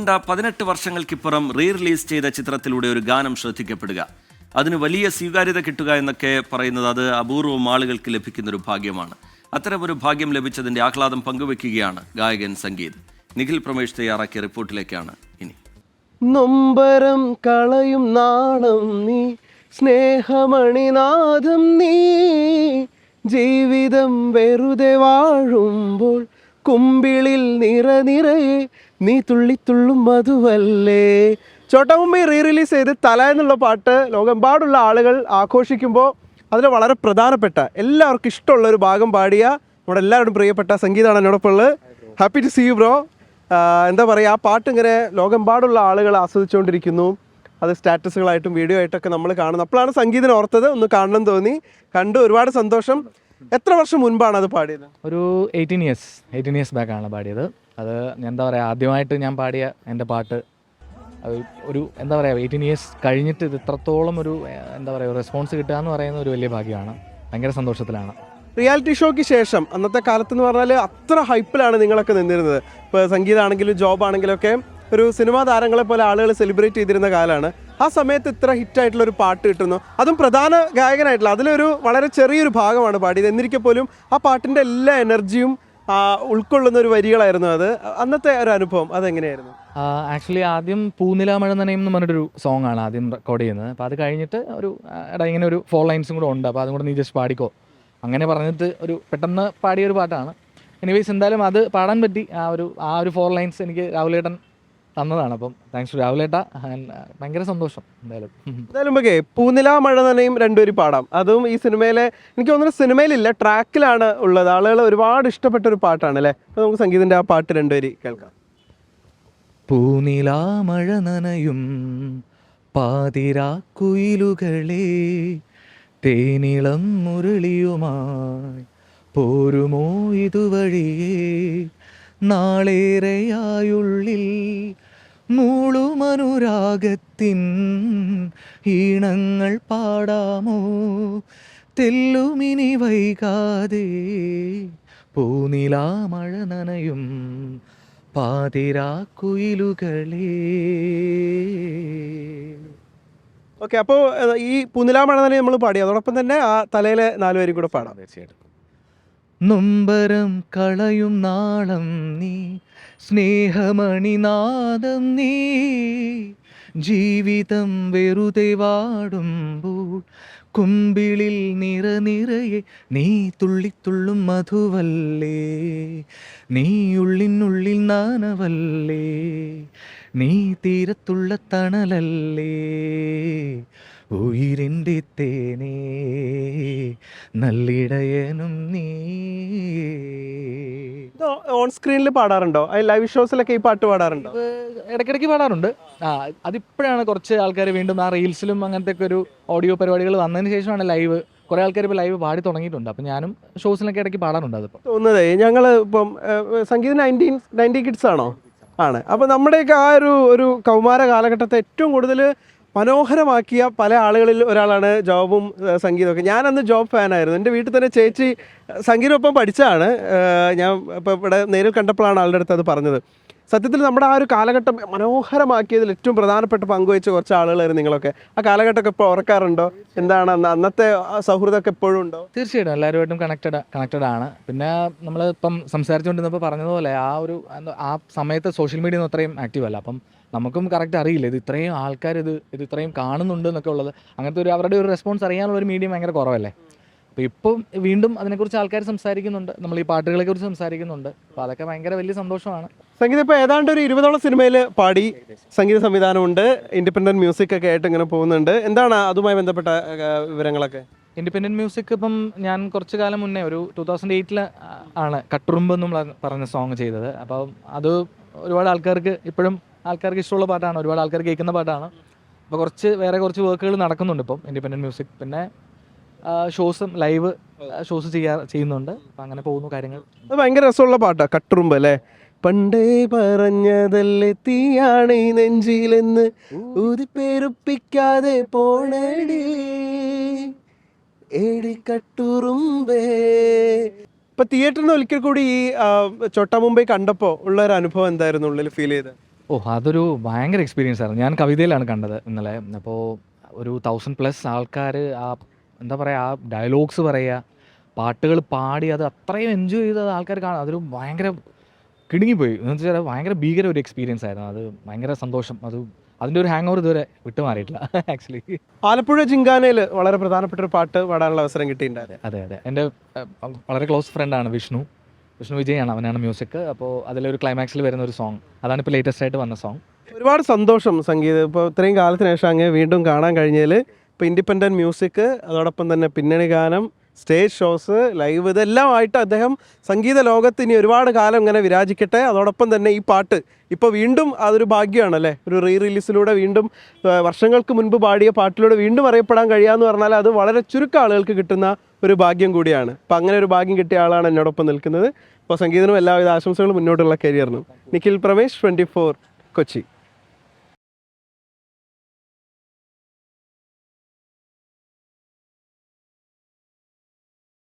നീണ്ട പതിനെട്ട് വർഷങ്ങൾക്കിപ്പുറം re release ചെയ്ത ചിത്രത്തിലൂടെ ഒരു ഗാനം ശ്രദ്ധിക്കപ്പെടുക. അതിന് വലിയ സ്വീകാര്യത കിട്ടുക എന്നൊക്കെ പറയുന്നത് അത് അപൂർവം ആളുകൾക്ക് ലഭിക്കുന്ന ഒരു ഭാഗ്യമാണ്. അത്തരമൊരു ഭാഗ്യം ലഭിച്ചതിന്റെ ആഹ്ലാദം പങ്കുവെക്കുകയാണ് ഗായകൻ സംഗീത്. നിഖിൽ പ്രമേഷ് തയ്യാറാക്കിയ റിപ്പോർട്ടിലേക്കാണ് ഇനി. നൊമ്പരം കളയും നാണം നീ സ്നേഹമണിനാഥം നീ. ജീവിതം വെറുതെ വാഴുമ്പോൾ കുമ്പിളിൽ നിറ നിറയെ നീ തുള്ളിത്തുള്ളും മധുവല്ലേ? ചോട്ടാമുമ്പി റീ റിലീസ് ചെയ്ത് തല എന്നുള്ള പാട്ട് ലോകമെമ്പാടുള്ള ആളുകൾ ആഘോഷിക്കുമ്പോൾ അതിൽ വളരെ പ്രധാനപ്പെട്ട എല്ലാവർക്കും ഇഷ്ടമുള്ള ഒരു ഭാഗം പാടിയ നമ്മുടെ എല്ലാവരും പ്രിയപ്പെട്ട സംഗീതമാണ് എന്നോടൊപ്പം ഉള്ളത് happy to see you bro എന്താ പറയുക ആ പാട്ട് ഇങ്ങനെ ലോകമെമ്പാടുള്ള ആളുകൾ ആസ്വദിച്ചുകൊണ്ടിരിക്കുന്നു. അത് സ്റ്റാറ്റസുകളായിട്ടും വീഡിയോ ആയിട്ടൊക്കെ നമ്മൾ കാണുന്നു. അപ്പോഴാണ് സംഗീതം ഓർത്തത്. ഒന്ന് കാണണം തോന്നി. കണ്ടു ഒരുപാട് സന്തോഷം. എത്ര വർഷം മുൻപാണ് അത് പാടിയത്? ഒരു എയ്റ്റീൻ ഇയേഴ്സ് എയ്റ്റീൻ ഇയേഴ്സ് ബാക്കാണ് പാടിയത്. അത് എന്താ പറയുക ആദ്യമായിട്ട് ഞാൻ പാടിയ എന്റെ പാട്ട് അത് ഒരു എന്താ പറയുക എയ്റ്റീൻ ഇയേഴ്സ് കഴിഞ്ഞിട്ട് ഇത് ഇത്രത്തോളം ഒരു എന്താ പറയുക റെസ്പോൺസ് കിട്ടുക എന്ന് പറയുന്ന ഒരു വലിയ ഭാഗ്യമാണ്. ഭയങ്കര സന്തോഷത്തിലാണ്. റിയാലിറ്റി ഷോയ്ക്ക് ശേഷം അന്നത്തെ കാലത്ത് എന്ന് പറഞ്ഞാൽ അത്ര ഹൈപ്പിലാണ് നിങ്ങളൊക്കെ നിന്നിരുന്നത്. ഇപ്പോൾ സംഗീതമാണെങ്കിലും ജോബ് ആണെങ്കിലും ഒക്കെ ഒരു സിനിമാ താരങ്ങളെ പോലെ ആളുകൾ സെലിബ്രേറ്റ് ചെയ്തിരുന്ന കാലമാണ് ആ സമയത്ത് ഇത്ര ഹിറ്റായിട്ടുള്ള ഒരു പാട്ട് കിട്ടുന്നു. അതും പ്രധാന ഗായകനായിട്ടുള്ള അതിലൊരു വളരെ ചെറിയൊരു ഭാഗമാണ് പാടിയത്. എന്നിരിക്കെ പോലും ആ പാട്ടിന്റെ എല്ലാ എനർജിയും ഉൾക്കൊള്ളുന്ന ഒരു വരികളായിരുന്നു അത്. അന്നത്തെ ഒരു അനുഭവം അതെങ്ങനെയായിരുന്നു? ആക്ച്വലി ആദ്യം പൂനില മഴ നനയും എന്ന് പറഞ്ഞൊരു സോങ് ആണ് ആദ്യം റെക്കോർഡ് ചെയ്യുന്നത്. അപ്പോൾ അത് കഴിഞ്ഞിട്ട് ഒരു എടാ ഇങ്ങനെ ഒരു ഫോർ ലൈൻസും കൂടെ ഉണ്ട്. അപ്പോൾ അതും കൂടെ നീ ജസ്റ്റ് പാടിക്കോ. അങ്ങനെ പറഞ്ഞിട്ട് ഒരു പെട്ടെന്ന് പാടിയ ഒരു പാട്ടാണ്. എനിവേസ് എന്തായാലും അത് പാടാൻ പറ്റി. ആ ഒരു ആ ഒരു ഫോർ ലൈൻസ് എനിക്ക് രാഹുലേട്ടൻ തന്നതാണ്. അപ്പം താങ്ക്സ് ടു രാഹുലേട്ട. ഭയങ്കര സന്തോഷം എന്തായാലും. എന്തായാലും ഓക്കെ പൂനില മഴ നനയും രണ്ടുപേരും പാടാം. അതും ഈ സിനിമയിലെ എനിക്ക് തോന്നുന്നു സിനിമയിലില്ല ട്രാക്കിലാണ് ഉള്ളത്. ആളുകൾ ഒരുപാട് ഇഷ്ടപ്പെട്ട ഒരു പാട്ടാണ് അല്ലേ? അപ്പോൾ നമുക്ക് സംഗീതിന്റെ ആ പാട്ട് രണ്ടുപേരും കേൾക്കാം. പൂനില മഴ നനയും പാതിരാക്കുയിലുകളെ തേനിളം മുരളിയുമായി പോരുമോ ഇതുവഴിയേ? നാളേറെയായുള്ളിൽ മൂളുമനുരാഗത്തിൻ ഈണങ്ങൾ പാടാമോ? തെല്ലുമിനി വൈകാതെ പൂനിലാ മഴ നനയും പാതിരാക്കുയിലുകളേ. ഓക്കെ അപ്പോൾ ഈ പൂനിലാ മഴ നനയും നമ്മൾ പാടി. അതോടൊപ്പം തന്നെ ആ തലയിലെ നാലുപേരും കൂടെ പാടാം. തീർച്ചയായിട്ടും. നൊമ്പരം കളയും നാളം നീ സ്നേഹമണിനാദം നീ. ജീവിതം വെറുതെ വാടുമ്പോൾ കുമ്പിളിൽ നിറ നിറയെ നീ തുള്ളിത്തുള്ളും മധുവല്ലേ. നീ ഉള്ളിനുള്ളിൽ നാനവല്ലേ നീ തീരത്തുള്ള തണലല്ലേ. ഉയിരിന്റെ തേനേ നല്ലിടയനും നീ. ഓൺ സ്ക്രീനിൽ പാടാറുണ്ടോ? ലൈവ് ഷോസിലൊക്കെ ഈ പാട്ട് പാടാറുണ്ടോ? ഇടയ്ക്കിടയ്ക്ക് പാടാറുണ്ട്. ആ അതിപ്പോഴാണ് കുറച്ച് ആൾക്കാർ വീണ്ടും ആ റീൽസിലും അങ്ങനത്തെ ഒക്കെ ഒരു ഓഡിയോ പരിപാടികൾ വന്നതിന് ശേഷമാണ് ലൈവ് കുറേ ആൾക്കാർ ഇപ്പോൾ ലൈവ് പാടി തുടങ്ങിയിട്ടുണ്ട്. അപ്പം ഞാനും ഷോസിലൊക്കെ ഇടയ്ക്ക് പാടാറുണ്ട് അതിപ്പോൾ തോന്നുന്നതേ ഞങ്ങൾ ഇപ്പം സംഗീത സംഗീതം നയന്റീൻ നയന്റി കിഡ്സ് ആണോ? ആണ്. അപ്പോൾ നമ്മുടെയൊക്കെ ആ ഒരു ഒരു കൗമാര കാലഘട്ടത്തെ ഏറ്റവും കൂടുതൽ മനോഹരമാക്കിയ പല ആളുകളിൽ ഒരാളാണ് ജോബും സംഗീതമൊക്കെ ഞാൻ അന്ന് ജോബ് ഫാനായിരുന്നു. എന്റെ വീട്ടിൽ തന്നെ ചേച്ചി സംഗീതമൊപ്പം പഠിച്ചതാണ്. ഞാൻ ഇപ്പോൾ ഇവിടെ നേരിൽ കണ്ടപ്പോഴാണ് ആളുടെ അടുത്ത് അത് പറഞ്ഞത്. സത്യത്തിൽ നമ്മുടെ ആ ഒരു കാലഘട്ടം മനോഹരമാക്കിയതിൽ ഏറ്റവും പ്രധാനപ്പെട്ട പങ്കുവച്ച കുറച്ച് ആളുകളായിരുന്നു നിങ്ങളൊക്കെ. ആ കാലഘട്ടമൊക്കെ ഇപ്പോൾ ഓർക്കാറുണ്ടോ എന്താണ് അന്നത്തെ സൗഹൃദമൊക്കെ എപ്പോഴും ഉണ്ടോ? തീർച്ചയായിട്ടും. എല്ലാവരുമായിട്ടും കണക്റ്റഡ് കണക്റ്റഡ് ആണ്. പിന്നെ നമ്മൾ ഇപ്പം സംസാരിച്ചുകൊണ്ടിരുന്നപ്പോൾ പറഞ്ഞതുപോലെ ആ ഒരു ആ സമയത്ത് സോഷ്യൽ മീഡിയ ഒന്നും അത്രയും ആക്റ്റീവ് അല്ല. അപ്പം നമുക്കും കറക്റ്റ് അറിയില്ല. ഇത് ഇത്രയും ആൾക്കാർ ഇത് ഇത് ഇത്രയും കാണുന്നുണ്ട് എന്നൊക്കെ ഉള്ളത്. അങ്ങനത്തെ ഒരു അവരുടെ ഒരു റെസ്പോൺസ് അറിയാനുള്ള ഒരു മീഡിയം ഭയങ്കര കുറവല്ലേ? അപ്പോൾ ഇപ്പം വീണ്ടും അതിനെക്കുറിച്ച് ആൾക്കാർ സംസാരിക്കുന്നുണ്ട്. നമ്മൾ ഈ പാട്ടുകളെക്കുറിച്ച് സംസാരിക്കുന്നുണ്ട്. അപ്പോൾ അതൊക്കെ ഭയങ്കര വലിയ സന്തോഷമാണ്. സംഗീതം ഇപ്പോൾ ഏതാണ്ട് ഒരു ഇരുപതോളം സിനിമയിൽ പാടി സംഗീത സംവിധാനമുണ്ട്. ഇൻഡിപെൻഡന്റ് മ്യൂസിക് ഒക്കെ ആയിട്ട് ഇങ്ങനെ പോകുന്നുണ്ട്. എന്താണ് അതുമായി ബന്ധപ്പെട്ട വിവരങ്ങളൊക്കെ? ഇൻഡിപെൻഡന്റ് മ്യൂസിക് ഇപ്പം ഞാൻ കുറച്ച് കാലം മുന്നേ ഒരു ടൂ തൗസൻഡ് എയ്റ്റിൽ ആണ് കട്ടുറുമ്പ് എന്നും പറഞ്ഞ സോങ് ചെയ്തത്. അപ്പോൾ അത് ഒരുപാട് ആൾക്കാർക്ക് ഇപ്പോഴും ആൾക്കാർക്ക് ഇഷ്ടമുള്ള പാട്ടാണ് ഒരുപാട് ആൾക്കാർ കേൾക്കുന്ന പാട്ടാണ്. അപ്പോൾ കുറച്ച് വേറെ കുറച്ച് വർക്കുകൾ നടക്കുന്നുണ്ട് ഇപ്പം ഇൻഡിപെൻഡന്റ് മ്യൂസിക് പിന്നെ ഷോസും ലൈവ് ഷോസ് ചെയ്യാ ചെയ്യുന്നുണ്ട്. അപ്പം അങ്ങനെ പോകുന്നു കാര്യങ്ങൾ. അത് ഭയങ്കര രസമുള്ള പാട്ടാണ് കട്ടുറുമ്പ് അല്ലേ? പണ്ടേ പറഞ്ഞതല്ലേ തീയാണ് ഈ നെഞ്ചിലെന്ന് ഊതിപ്പേരുപ്പിക്കാതെ പോണടി. ഏടി കട്ടുറുമ്പേ. ഇപ്പൊ തിയേറ്ററിന് ഒരിക്കൽ കൂടി ഈ ചോട്ടാ മുംബൈ കണ്ടപ്പോൾ ഉള്ള ഒരു അനുഭവം എന്തായിരുന്നു ഉള്ളിൽ ഫീൽ ചെയ്ത്? ഓ അതൊരു ഭയങ്കര എക്സ്പീരിയൻസ് ആയിരുന്നു. ഞാൻ കവിതയിലാണ് കണ്ടത് ഇന്നലെ. അപ്പോൾ ഒരു തൗസൻഡ് പ്ലസ് ആൾക്കാർ ആ എന്താ പറയുക ആ ഡയലോഗ്സ് പറയുക പാട്ടുകൾ പാടി അത് അത്രയും എൻജോയ് ചെയ്ത് ആൾക്കാർ കാണാം അതൊരു ഭയങ്കര കിടുങ്ങിപ്പോയി. എന്ന് വെച്ചാൽ ഭയങ്കര ഭീകര ഒരു എക്സ്പീരിയൻസ് ആയിരുന്നു. അത് ഭയങ്കര സന്തോഷം. അത് അതിന്റെ ഒരു ഹാങ് ഓവർ ഇതുവരെ വിട്ടുമാറിയിട്ടില്ല ആക്ച്വലി ആലപ്പുഴ ജിങ്കാനയിൽ വളരെ പ്രധാനപ്പെട്ട ഒരു പാട്ട് പാടാനുള്ള അവസരം കിട്ടിയിട്ടുണ്ടായിരുന്നു. അതെ അതെ. എന്റെ വളരെ ക്ലോസ് ഫ്രണ്ടാണ് വിഷ്ണു. വിഷ്ണു വിജയാണ് അവനാണ് മ്യൂസിക് അപ്പോൾ അതിലൊരു ക്ലൈമാക്സിൽ വരുന്ന ഒരു സോങ് അതാണ് ഇപ്പോൾ ലേറ്റസ്റ്റ് ആയിട്ട് വന്ന സോങ് ഒരുപാട് സന്തോഷം സംഗീതം. ഇപ്പോൾ ഇത്രയും കാലത്തിന് ശേഷം അങ്ങ് വീണ്ടും കാണാൻ കഴിഞ്ഞതിൽ ഇപ്പോൾ ഇൻഡിപെൻഡന്റ് മ്യൂസിക് അതോടൊപ്പം തന്നെ പിന്നണി ഗാനം സ്റ്റേജ് ഷോസ് ലൈവ് ഇതെല്ലാമായിട്ട് അദ്ദേഹം സംഗീത ലോകത്ത് ഇനി ഒരുപാട് കാലം ഇങ്ങനെ വിരാജിക്കട്ടെ. അതോടൊപ്പം തന്നെ ഈ പാട്ട് ഇപ്പോൾ വീണ്ടും അതൊരു ഭാഗ്യമാണല്ലേ? ഒരു റീ റിലീസിലൂടെ വീണ്ടും വർഷങ്ങൾക്ക് മുൻപ് പാടിയ പാട്ടിലൂടെ വീണ്ടും അറിയപ്പെടാൻ കഴിയാന്ന് പറഞ്ഞാൽ അത് വളരെ ചുരുക്കം ആളുകൾക്ക് കിട്ടുന്ന ഒരു ഭാഗ്യം കൂടിയാണ്. അപ്പം അങ്ങനെ ഒരു ഭാഗ്യം കിട്ടിയ ആളാണ് എന്നോടൊപ്പം നിൽക്കുന്നത്. അപ്പോൾ സംഗീതനും എല്ലാവിധ ആശംസകളും മുന്നോട്ടുള്ള കരിയറിനും നിഖിൽ പ്രമേഷ് ട്വന്റി കൊച്ചി.